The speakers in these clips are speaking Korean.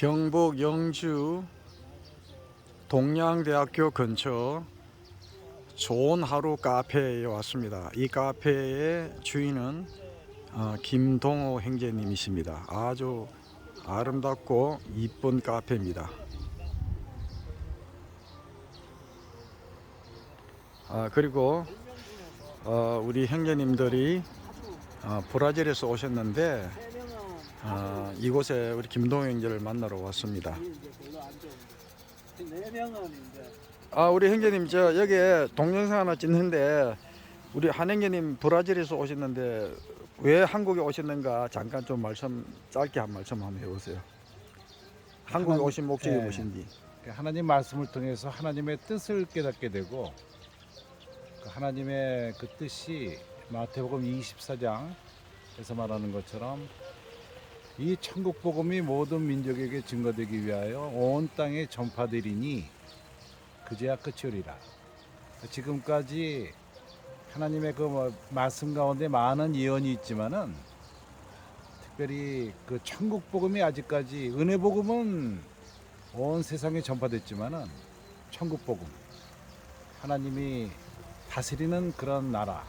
경북 영주 동양대학교 근처 좋은 하루 카페에 왔습니다. 이 카페의 주인은 어, 김동호 형제님이십니다. 아주 아름답고 이쁜 카페입니다. 아, 그리고 어, 우리 형제님들이 어, 브라질에서 오셨는데 아, 이곳에 우리 김동호 형제를 만나러 왔습니다. 아 우리 형제님 저 여기에 동영상 하나 찍는데 우리 한 형제님 브라질에서 오셨는데 왜 한국에 오셨는가 잠깐 좀 말씀 짧게 한 말씀 한번 해보세요. 한국에 하나님- 오신 목적이 예. 무엇인지. 하나님 말씀을 통해서 하나님의 뜻을 깨닫게 되고 그 하나님의 그 뜻이 마태복음 24장에서 말하는 것처럼 이 천국 복음이 모든 민족에게 증거되기 위하여 온 땅에 전파되리니 그제야 끝이 오리라. 지금까지 하나님의 그뭐 말씀 가운데 많은 예언이 있지만은 특별히 그 천국 복음이 아직까지 은혜 복음은 온 세상에 전파됐지만은 천국 복음 하나님이 다스리는 그런 나라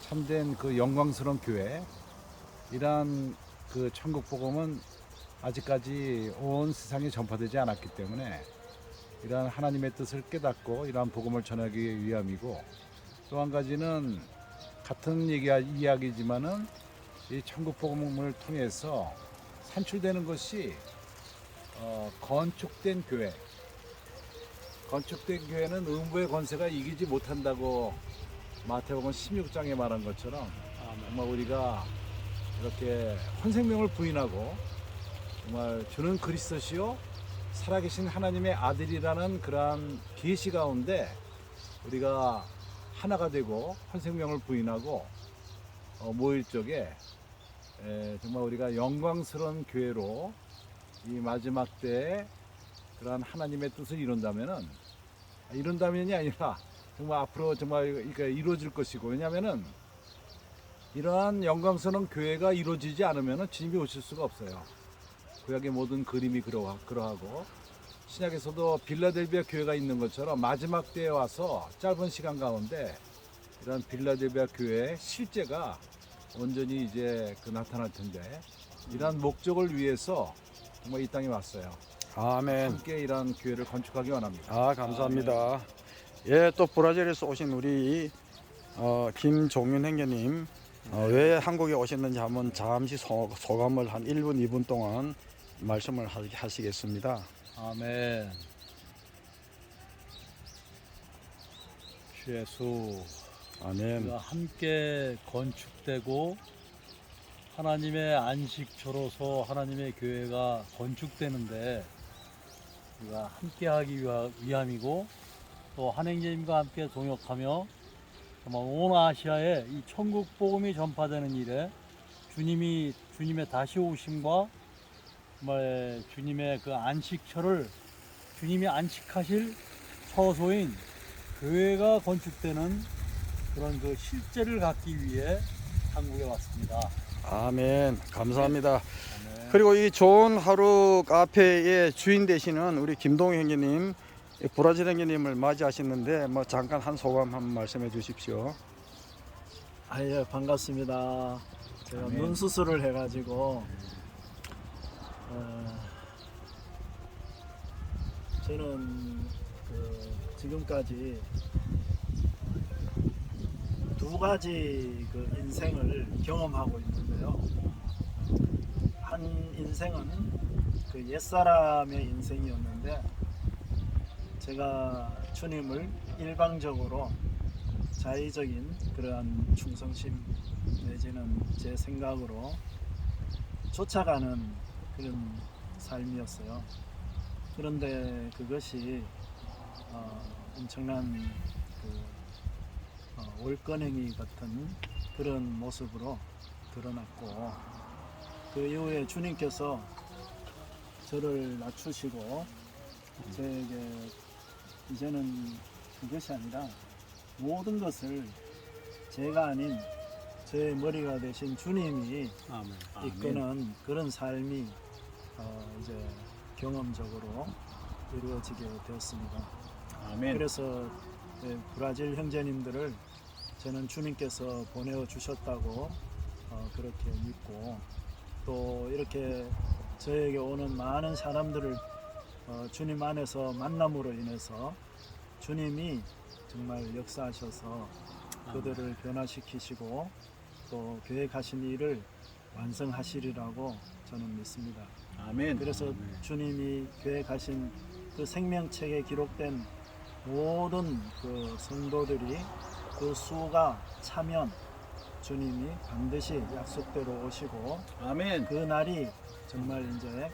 참된 그 영광스러운 교회 이러한 그 천국 복음은 아직까지 온 세상에 전파되지 않았기 때문에 이러한 하나님의 뜻을 깨닫고 이러한 복음을 전하기 위함이고 또 한 가지는 같은 얘기 이야기지만은 이 천국 복음을 통해서 산출되는 것이 어, 건축된 교회. 건축된 교회는 음부의 권세가 이기지 못한다고 마태복음 16장에 말한 것처럼 정말 우리가 이렇게 혼생명을 부인하고 정말 주는 그리스도시요 살아계신 하나님의 아들이라는 그러한 계시 가운데 우리가 하나가 되고 혼생명을 부인하고 어, 모일 적에 에, 정말 우리가 영광스러운 교회로 이 마지막 때에 그러한 하나님의 뜻을 이룬다면은 이룬다면이 아니라 정말 앞으로 정말 이루어질 것이고 왜냐하면은 이러한 영광스러운 교회가 이루어지지 않으면은 주님이 오실 수가 없어요. 구약의 모든 그림이 그러, 그러하고 신약에서도 빌라델비아 교회가 있는 것처럼 마지막 때에 와서 짧은 시간 가운데 이런 빌라델비아 교회의 실제가 온전히 이제 그 나타날 텐데 이러한 목적을 위해서 정말 이 땅에 왔어요. 아멘. 함께 이러한 교회를 건축하기 원합니다. 아 감사합니다. 예, 또 브라질에서 오신 우리 어, 김종윤 형제님 어, 왜 한국에 오셨는지 한번 잠시 소, 소감을 한 1분, 2분 동안 말씀을 하- 하시겠습니다. 아멘. 주 예수 아멘. 함께 건축되고 하나님의 안식처로서 하나님의 교회가 건축되는데 우리가 함께하기 위함이고 또 한행제님과 함께 동역하며 정말 온 아시아에 이 천국 복음이 전파되는 일에 주님이 주님의 다시 오심과 정말 주님의 그 안식처를 주님이 안식하실 처소인 교회가 건축되는 그런 그 실제를 갖기 위해 한국에 왔습니다. 아멘. 감사합니다. 아멘. 그리고 이 좋은 하루 카페의 주인 되시는 우리 김동 형제님, 이 브라질 형제님을 맞이하셨는데 뭐 잠깐 한 소감 한번 말씀해 주십시오. 아예 반갑습니다. 제가 아멘. 눈 수술을 해가지고 어, 저는 그 지금까지 두 가지 그 인생을 경험하고 있는데요. 한 인생은 그 옛사람의 인생이었는데 제가 주님을 일방적으로 자의적인 그러한 충성심 내지는 제 생각으로 쫓아가는 그런 삶이었어요. 그런데 그것이 어, 엄청난 그 어, 월권행위 같은 그런 모습으로 드러났고 그 이후에 주님께서 저를 낮추시고 저에게 이제는 그것이 아니라 모든 것을 제가 아닌 제 머리가 되신 주님이 아멘. 이끄는 그런 삶이 어, 이제 경험적으로 이루어지게 되었습니다. 아멘. 그래서 네, 브라질 형제님들을 저는 주님께서 보내어 주셨다고 어, 그렇게 믿고 또 이렇게 저에게 오는 많은 사람들을 어, 주님 안에서 만남으로 인해서 주님이 정말 역사하셔서 그들을 변화시키시고 또 계획하신 일을 완성하시리라고 저는 믿습니다. 아멘. 그래서 주님이 계획하신 그 생명책에 기록된 모든 그 성도들이 그 수가 차면 주님이 반드시 약속대로 오시고 아멘. 그 날이 정말 이제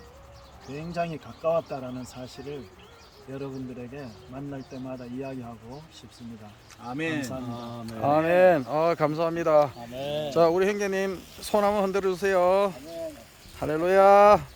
굉장히 가까웠다라는 사실을 여러분들에게 만날 때마다 이야기하고 싶습니다. 아멘. 감사합니다. 아멘. 아멘. 아, 감사합니다. 아멘. 자, 우리 형제님 손 한번 흔들어 주세요. 할렐루야.